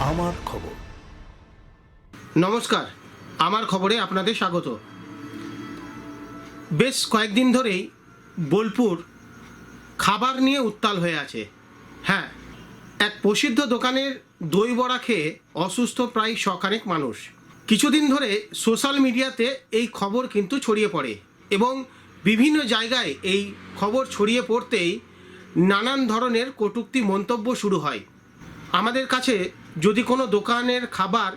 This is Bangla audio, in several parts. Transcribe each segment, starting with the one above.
আমার খবর। নমস্কার, আমার খবরে আপনাদের স্বাগত। বেশ কয়েকদিন ধরেই বোলপুর খাবার নিয়ে উত্তাল হয়ে আছে। হ্যাঁ এক প্রসিদ্ধ দোকানের দই বড়া খেয়ে অসুস্থ প্রায় শখানেক মানুষ। কিছুদিন ধরে সোশ্যাল মিডিয়াতে এই খবর কিন্তু ছড়িয়ে পড়ে এবং বিভিন্ন জায়গায় এই খবর ছড়িয়ে পড়তেই নানান ধরনের কটূক্তি মন্তব্য শুরু হয়। আমাদের কাছে যদি কোনো দোকানের খাবার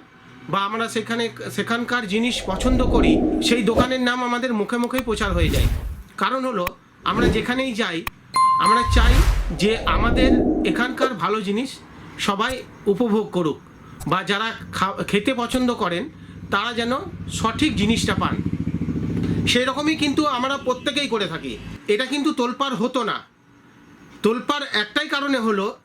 বা আমরা সেখানে, সেখানকার জিনিস পছন্দ করি, সেই দোকানের নাম আমাদের মুখে মুখেই প্রচার হয়ে যায়। কারণ হলো, আমরা যেখানেই যাই, আমরা চাই যে আমাদের এখানকার ভালো জিনিস সবাই উপভোগ করুক বা যারা খেতে পছন্দ করেন, তারা যেন সঠিক জিনিসটা পান। সেই রকমই কিন্তু আমরা প্রত্যেকেই করে থাকি। এটা কিন্তু তোলপাড় হতো না। তোলপাড় একটাই কারণে হলো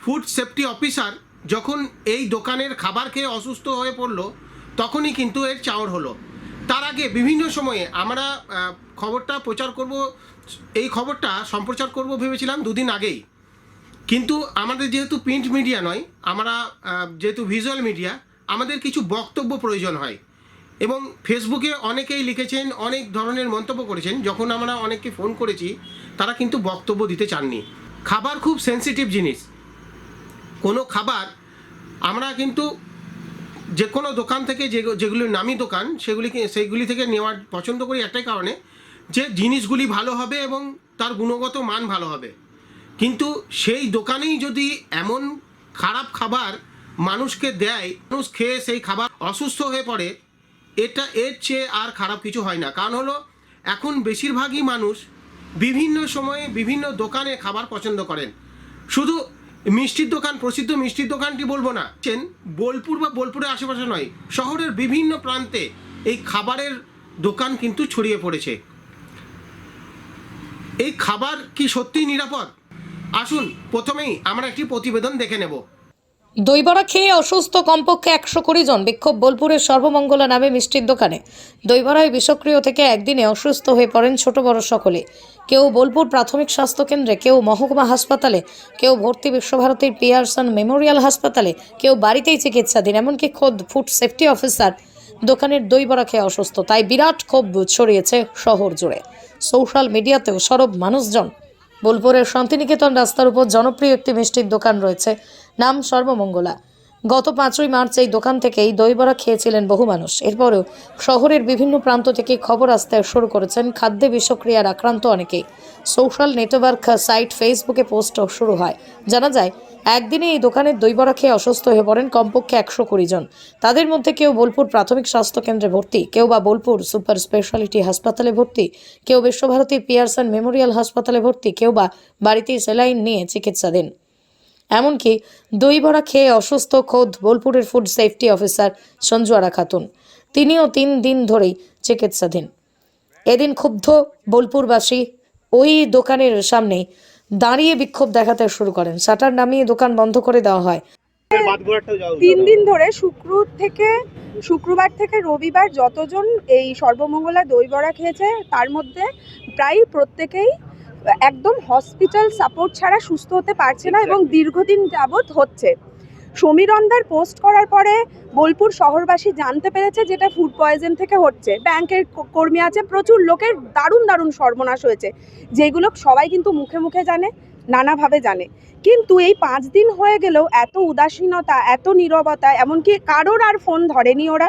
ফুড সেফটি অফিসার যখন এই দোকানের খাবার খেয়ে অসুস্থ হয়ে পড়ল, তখনই কিন্তু এর চাওর হলো। তার আগে বিভিন্ন সময়ে আমরা খবরটা প্রচার করব, এই খবরটা সম্প্রচার করব ভেবেছিলাম দুদিন আগেই। কিন্তু আমাদের যেহেতু প্রিন্ট মিডিয়া নয়, আমরা যেহেতু ভিজুয়াল মিডিয়া আমাদের কিছু বক্তব্য প্রয়োজন হয়। এবং ফেসবুকে অনেকেই লিখেছেন, অনেক ধরনের মন্তব্য করেছেন, যখন আমরা অনেককে ফোন করেছি, তারা কিন্তু বক্তব্য দিতে চাননি। খাবার খুব সেনসিটিভ জিনিস। কোনো খাবার, আমরা কিন্তু যে কোনো দোকান থেকে যে, যেগুলি নামি দোকান, সেগুলিকে, সেইগুলি থেকে নেওয়ার পছন্দ করি একটাই কারণে যে জিনিসগুলি ভালো হবে এবং তার গুণগত মান ভালো হবে। কিন্তু সেই দোকানেই যদি এমন খারাপ খাবার মানুষকে দেয়, মানুষ খেয়ে সেই খাবার অসুস্থ হয়ে পড়ে, এটা এর চেয়ে আর খারাপ কিছু হয় না। কারণ হলো, এখন বেশিরভাগই মানুষ বিভিন্ন সময়ে বিভিন্ন দোকানে খাবার পছন্দ করেন। শুধু মিষ্টির দোকান, প্রসিদ্ধ মিষ্টির দোকানটি বলব না। বোলপুর বা বোলপুরের আশেপাশে নয়, শহরের বিভিন্ন প্রান্তে এই খাবারের দোকান কিন্তু ছড়িয়ে পড়েছে। এই খাবার কি সত্যিই নিরাপদ? আসুন, প্রথমেই আমরা একটি প্রতিবেদন দেখে নেব। দইবড়া খেয়ে অসুস্থ কমপক্ষে একশো কুড়ি জন, বিক্ষোভ বোলপুরের সর্বমঙ্গলা নামে মিষ্টির দোকানে। দইবড়ায় বিষক্রিয় থেকে একদিনে অসুস্থ হয়ে পড়েন ছোট বড় সকলে। কেউ বোলপুর প্রাথমিক স্বাস্থ্য কেন্দ্রে কেউ মহকুমা হাসপাতালে, কেউ ভর্তি বিশ্বভারতীর পিয়ারসন মেমোরিয়াল হাসপাতালে, কেউ বাড়িতেই চিকিৎসাধীন, এমনকি খোদ ফুড সেফটি অফিসার দোকানের দই বড়া খেয়ে অসুস্থ। তাই বিরাট ক্ষোভ ছড়িয়েছে শহর জুড়ে। সোশ্যাল মিডিয়াতেও সরব মানুষজন। বোলপুরের শান্তিনিকেতন রাস্তার উপর জনপ্রিয় একটি মিষ্টির দোকান রয়েছে, নাম সর্বমঙ্গলা। গত পাঁচই মার্চ এই দোকান থেকেই দই বড়া খেয়েছিলেন বহু মানুষ। এরপরেও শহরের বিভিন্ন প্রান্ত থেকে খবর আসতে শুরু করেছেন খাদ্যে বিষক্রিয়ার আক্রান্ত অনেকেই। সোশ্যাল নেটওয়ার্ক সাইট ফেসবুকে পোস্ট শুরু হয়। জানা যায়, একদিনে এই দোকানের দইবড়া খেয়ে অসুস্থ হয়ে পড়েন কমপক্ষে একশো কুড়ি জন। তাদের মধ্যে কেউ বোলপুর প্রাথমিক স্বাস্থ্য কেন্দ্রে ভর্তি, কেউ বা বোলপুর সুপার স্পেশালিটি হাসপাতালে ভর্তি, কেউ বিশ্বভারতীর পিয়ারসন মেমোরিয়াল হাসপাতালে ভর্তি, কেউ বা বাড়িতেই স্যালাইন নিয়ে চিকিৎসাধীন। এমনকি দই বড়া খেয়ে অসুস্থ খোদ বোলপুরের food safety officer Sanjuara Khatun. তিনিও তিন দিন ধরেই চিকিৎসাধীন। এদিন ক্ষুব্ধ বোলপুরবাসী ওই দোকানের সামনেই দাঁড়িয়ে বিক্ষোভ দেখাতে শুরু করেন। শাটার নামিয়ে দোকান বন্ধ করে দেওয়া হয়। তিন দিন ধরে শুক্র থেকে, শুক্রবার থেকে রবিবার যতজন এই সর্বমঙ্গলা দই বড়া খেয়েছে, তার মধ্যে প্রায় প্রত্যেকেই একদম হসপিটাল সাপোর্ট ছাড়া সুস্থ হতে পারছে না এবং দীর্ঘদিন যাবৎ হচ্ছে। সমীরন্দার পোস্ট করার পরে বোলপুর শহরবাসী জানতে পেরেছে যেটা ফুড পয়জন থেকে হচ্ছে। ব্যাংকের কর্মী আছে প্রচুর লোকের দারুণ দারুণ সর্বনাশ হয়েছে যেগুলো সবাই কিন্তু মুখে মুখে জানে নানাভাবে জানে। কিন্তু এই পাঁচ দিন হয়ে গেলেও এত উদাসীনতা এত নীরবতা এমনকি কারোর আর ফোন ধরেনি ওরা।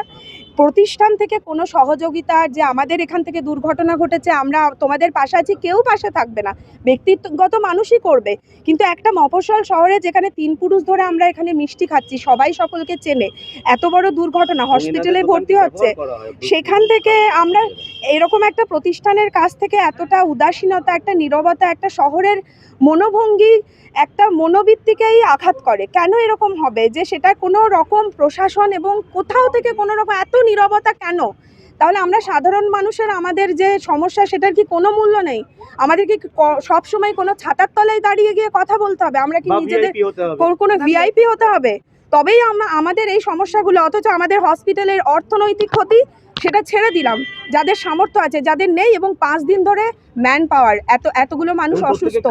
প্রতিষ্ঠান থেকে কোনো সহযোগিতা যে আমাদের এখান থেকে দুর্ঘটনা ঘটেছে আমরা তোমাদের পাশে আছি কেউ পাশে থাকবে না। ব্যক্তিগত মানুষই করবে। কিন্তু একটা মফসল শহরে যেখানে তিন পুরুষ ধরে আমরা এখানে মিষ্টি খাচ্ছি সবাই সকলকে চেনে এত বড় দুর্ঘটনা হসপিটালে ভর্তি হচ্ছে সেখান থেকে আমরা এরকম একটা প্রতিষ্ঠানের কাছ থেকে এতটা উদাসীনতা একটা নীরবতা একটা শহরের মনোভঙ্গি একটা মনোবৃত্তিকেই আঘাত করে। কেন এরকম হবে? যে সেটা কোনো রকম প্রশাসন এবং কোথাও থেকে কোনো রকম এত নীরবতা কেন? তাহলে আমরা সাধারণ মানুষের আমাদের যে সমস্যা সেটার কি কোনো মূল্য নেই? আমাদের কি সবসময় কোনো ছাতার তলায় দাঁড়িয়ে গিয়ে কথা বলতে হবে? আমরা কি নিজেদের কোনো ভিআইপি হতে হবে? তবেই আমরা আমাদের এই সমস্যাগুলো অথচ আমাদের হসপিটালের অর্থনৈতিক ক্ষতি সেটা ছেড়ে দিলাম। যাদের সামর্থ্য আছে যাদের নেই এবং পাঁচ দিন ধরে ম্যান পাওয়ার এত এতগুলো মানুষ অসুস্থ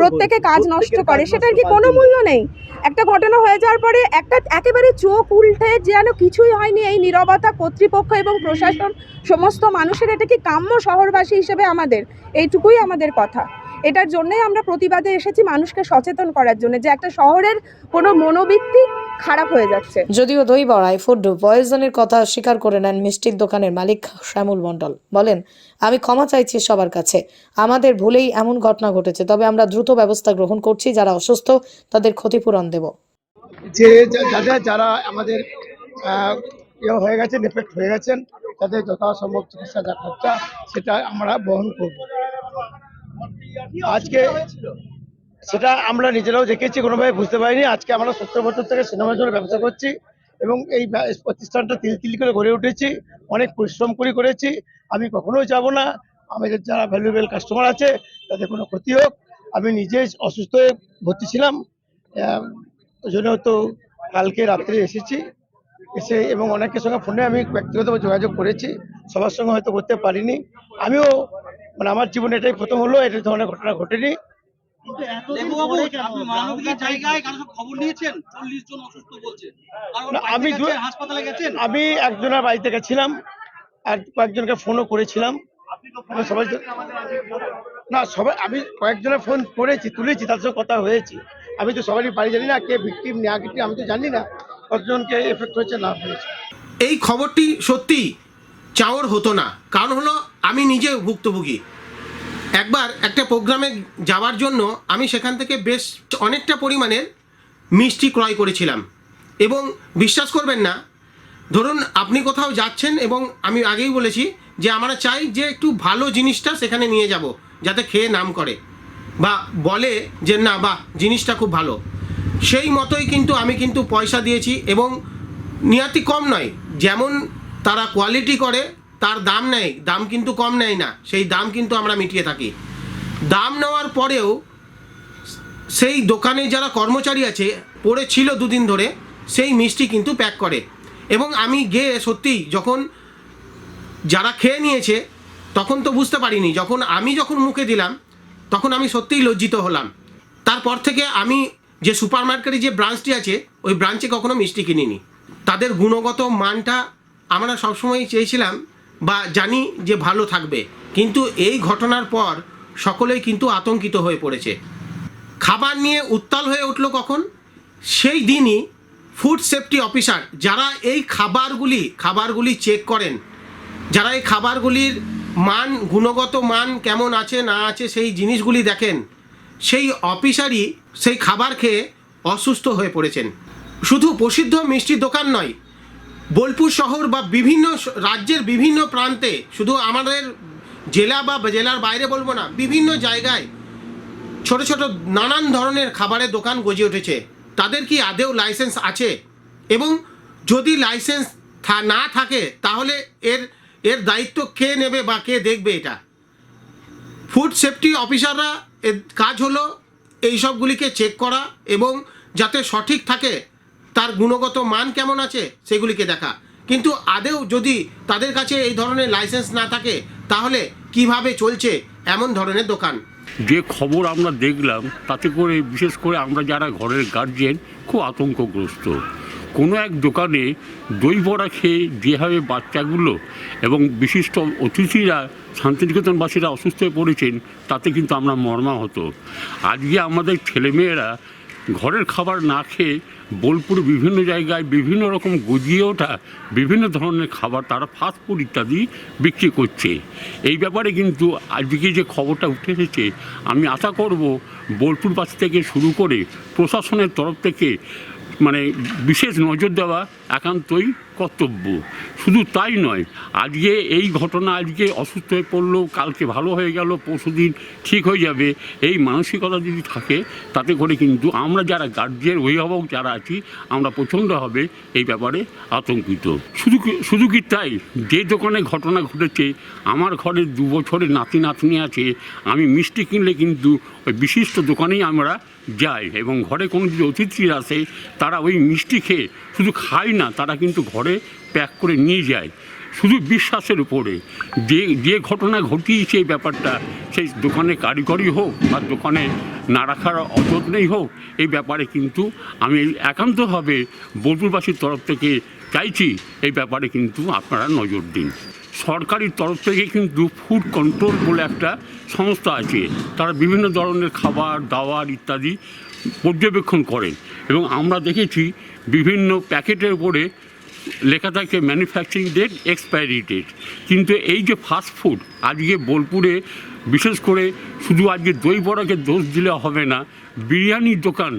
প্রত্যেকে কাজ নষ্ট করে সেটার কি কোনো মূল্য নেই? একটা ঘটনা হয়ে যাওয়ার পরে একটা একেবারে চোখ উল্টে যেন কিছুই হয়নি এই নীরবতা কর্তৃপক্ষ এবং প্রশাসন সমস্ত মানুষের এটা কি কাম্য শহরবাসী হিসেবে আমাদের? এইটুকুই আমাদের কথা। এটার জন্যই আমরা প্রতিবাদে এসেছি মানুষকে সচেতন করার জন্য যে একটা শহরের কোনো মনোবৃত্তি খারাপ হয়ে যাচ্ছে। যদিও দই বড়ায় ফুড পয়জনের কথা স্বীকার করে নেন মিষ্টির দোকানের মালিক শ্যামল মণ্ডল। বলেন আমি ক্ষমা চাইছি সবার কাছে। আমাদের ভুলেই এমন ঘটনা ঘটেছে তবে আমরা দ্রুত ব্যবস্থা গ্রহণ করছি যারা অসুস্থ তাদের ক্ষতিপূরণ দেব। যে যাদের যারা আমাদের আহ, ইয়ে হয়ে গেছেন এফেক্ট হয়ে গেছেন তাদের যথাসম্ভব চিকিৎসা যা খরচা সেটা আমরা বহন করব। আজকে সেটা আমরা নিজেরাও দেখেছি, কোনোভাবে বুঝতে পারিনি। আজকে আমরা সত্তর বছর থেকে সিনেমার জন্য ব্যবসা করছি এবং এই প্রতিষ্ঠানটা তিল তিল করে গড়ে উঠেছি। অনেক পরিশ্রম করে করেছি। আমি কখনোই যাব না। আমাদের যারা ভ্যালুয়েবল কাস্টমার আছে, তাদের কোনো ক্ষতি হোক। আমি নিজে অসুস্থ হয়ে ভর্তি ছিলাম। ওই জন্য তো কালকে রাত্রে এসেছি। এসে এবং অনেকের সঙ্গে ফোনে আমি ব্যক্তিগতভাবে যোগাযোগ করেছি। সবার সঙ্গে হয়তো করতে পারিনি। আমিও মানে আমার জীবনে এটাই প্রথম হলো এটা ধরনের ঘটনা ঘটেনি। আমি একজনের বাড়িতে গেছিলাম আর কয়েকজনকে ফোনও করেছিলাম। সবাই তো- না সবাই আমি কয়েকজনের ফোন করেছি তুলেছি তার সঙ্গে কথা হয়েছে। আমি তো সবারই বাড়ি জানি না কে ভিকটিম না ভিকটিম আমি তো জানি না কতজনকে এফেক্ট হয়েছে না হয়েছে। এই খবরটি সত্যি চাওয়ার হতো না। কারণ হলো আমি নিজে ভুক্তভোগী। একবার একটা প্রোগ্রামে যাওয়ার জন্য আমি সেখান থেকে বেশ অনেকটা পরিমাণের মিষ্টি ক্রয় করেছিলাম। এবং বিশ্বাস করবেন না, ধরুন আপনি কোথাও যাচ্ছেন এবং আমি আগেই বলেছি যে আমরা চাই যে একটু ভালো জিনিসটা সেখানে নিয়ে যাব, যাতে খেয়ে নাম করে বা বলে যে না বা জিনিসটা খুব ভালো। সেই মতোই কিন্তু আমি কিন্তু পয়সা দিয়েছি এবং নিয়াতি কম নয়, যেমন তারা কোয়ালিটি করে তার দাম নেয় দাম কিন্তু কম নেয় না, সেই দাম কিন্তু আমরা মিটিয়ে থাকি। দাম নেওয়ার পরেও সেই দোকানে যারা কর্মচারী আছে পড়ে ছিল দুদিন ধরে, সেই মিষ্টি কিন্তু প্যাক করে। এবং আমি গিয়ে সত্যিই যখন যারা খেয়ে নিয়েছে, তখন তো বুঝতে পারিনি, যখন আমি যখন মুখে দিলাম, তখন আমি সত্যিই লজ্জিত হলাম। তারপর থেকে আমি যে সুপার মার্কেটে যে ব্রাঞ্চটি আছে, ওই ব্রাঞ্চে কখনো মিষ্টি কিনিনি। তাদের গুণগত মানটা আমরা সবসময় চেয়েছিলাম বা জানি যে ভালো থাকবে। কিন্তু এই ঘটনার পর সকলেই কিন্তু আতঙ্কিত হয়ে পড়েছে। খাবার নিয়ে উত্তাল হয়ে উঠল কখন? সেই দিনই ফুড সেফটি অফিসার যারা এই খাবারগুলি খাবারগুলি চেক করেন, যারা এই খাবারগুলির মান, গুণগত মান কেমন আছে, না আছে, সেই জিনিসগুলি দেখেন, সেই অফিসারই সেই খাবার খেয়ে অসুস্থ হয়ে পড়েছেন। শুধু প্রসিদ্ধ মিষ্টির দোকান নয় বোলপুর শহর বা বিভিন্ন রাজ্যের বিভিন্ন প্রান্তে, শুধু আমাদের জেলা বা জেলার বাইরে বলব না, বিভিন্ন জায়গায় ছোট ছোট নানান ধরনের খাবারের দোকান গজে উঠেছে। তাদের কি আদেও লাইসেন্স আছে? এবং যদি লাইসেন্স থা- না থাকে, তাহলে এর এর দায়িত্ব কে নেবে বা কে দেখবে এটা? ফুড সেফটি অফিসাররা এর কাজ হলো এই সবগুলিকে চেক করা এবং যাতে সঠিক থাকে তার গুণগত মান কেমন আছে সেগুলিকে দেখা। কিন্তু আদেও যদি তাদের কাছে এই ধরনের লাইসেন্স না থাকে, তাহলে কীভাবে চলছে এমন ধরনের দোকান? যে খবর আমরা দেখলাম, তাতে করে বিশেষ করে আমরা যারা ঘরের গার্জিয়ান খুব আতঙ্কগ্রস্ত। কোনো এক দোকানে দই বড়া খেয়ে যেভাবে বাচ্চাগুলো এবং বিশিষ্ট অতিথিরা, শান্তিনিকেতনবাসীরা অসুস্থ হয়ে পড়েছেন, তাতে কিন্তু আমরা মর্মাহত। আজকে আমাদের ছেলেমেয়েরা ঘরের খাবার না খেয়ে বোলপুর বিভিন্ন জায়গায় বিভিন্ন রকম গুজিয়ে ওঠা, বিভিন্ন ধরনের খাবার তারা ফাস্টফুড ইত্যাদি বিক্রি করছে। এই ব্যাপারে কিন্তু আজকে যে খবরটা উঠে এসেছে, আমি আশা করব বোলপুরবাসী থেকে শুরু করে প্রশাসনের তরফ থেকে মানে বিশেষ নজর দেওয়া একান্তই কর্তব্য। শুধু তাই নয়, আজকে এই ঘটনা আজকে অসুস্থ হয়ে পড়ল, কালকে ভালো হয়ে গেল পরশুদিন ঠিক হয়ে যাবে। এই মানসিকতা যদি থাকে, তাতে করে কিন্তু আমরা যারা গার্জিয়ান অভিভাবক যারা আছি, আমরা প্রচণ্ডভাবে এই ব্যাপারে আতঙ্কিত। শুধু শুধু কি তাই? যে দোকানে ঘটনা ঘটেছে, আমার ঘরে দু বছরের নাতি নাতনি আছে, আমি মিষ্টি কিনলে কিন্তু ওই বিশিষ্ট দোকানেই আমরা যাই এবং ঘরে কোনো যদি অতিথি আসে, তারা ওই মিষ্টি খেয়ে শুধু খায় না, তারা কিন্তু ঘরে প্যাক করে নিয়ে যায়। শুধু বিশ্বাসের উপরে। যে যে ঘটনা ঘটিয়েছে এই ব্যাপারটা, সেই দোকানে কারিগরি হোক বা দোকানে না রাখার অযত্নেই হোক, এই ব্যাপারে কিন্তু আমি একান্তভাবে বোলপুরবাসীর তরফ থেকে চাইছি, এই ব্যাপারে কিন্তু আপনারা নজর দিন। সরকারি তরফ থেকে কিন্তু ফুড কন্ট্রোল বলে একটা সংস্থা আছে, তারা বিভিন্ন ধরনের খাবার, দাওয়ার ইত্যাদি পর্যবেক্ষণ করেন এবং আমরা দেখেছি বিভিন্ন প্যাকেটের উপরে লেখা থাকে ম্যানুফ্যাকচারিং ডেট এক্সপায়ারি ডেট কিন্তু এই যে ফাস্ট ফুড আজকে বোলপুরে বিশেষ করে শুধু আজকে দই বড়াকে দোষ দিলে হবে না বিরিয়ানির দোকান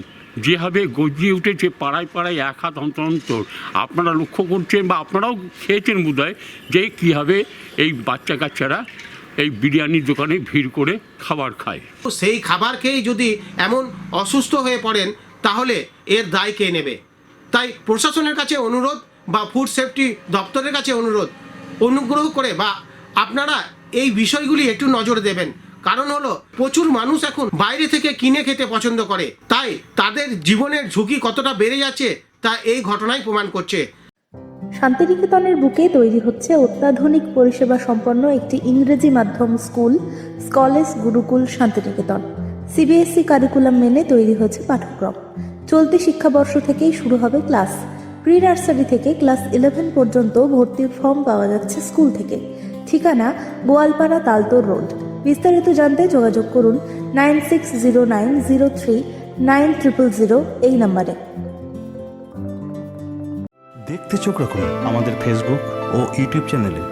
যেভাবে গজিয়ে উঠেছে, পাড়ায় পাড়ায় এক হাত অন্তর অন্তর, আপনারা লক্ষ্য করছেন বা আপনারাও খেয়েছেন বোধ হয় যে কীভাবে এই বাচ্চা কাচ্চারা এই বিরিয়ানির দোকানে ভিড় করে খাবার খায়। তো সেই খাবার খেয়েই যদি এমন অসুস্থ হয়ে পড়েন, তাহলে এর দায় কে নেবে? তাই প্রশাসনের কাছে অনুরোধ বা ফুড সেফটি দপ্তরের কাছে অনুরোধ, অনুগ্রহ করে বা আপনারা এই বিষয়গুলি একটু নজর দেবেন। কারণ হলো, প্রচুর মানুষ এখন বাইরে থেকে কিনে খেতে পছন্দ করে। তাই তাদের জীবনের ঝুঁকি কতটা বেড়ে যাচ্ছে, তা এই ঘটনাই প্রমাণ করছে। শান্তিনিকেতনের বুকে তৈরি হচ্ছে অত্যাধুনিক পরিষেবা সম্পন্ন একটি ইংরেজি মাধ্যম স্কুল স্কলেজ গুরুকুল, শান্তিনিকেতন। সিবিএসই কারিকুলাম মেনে তৈরি হয়েছে পাঠ্যক্রম। চলতি শিক্ষাবর্ষ থেকেই শুরু হবে ক্লাস। প্রি নার্সারি থেকে ক্লাস ইলেভেন পর্যন্ত ভর্তির ফর্ম পাওয়া যাচ্ছে স্কুল থেকে। ঠিকানা গোয়ালপাড়া তালতোর রোড বিস্তারিত জানতে যোগাযোগ করুন nine six zero nine zero three nine triple zero এই নম্বরে। দেখতে চোখ রাখুন আমাদের ফেসবুক ও ইউটিউব চ্যানেলে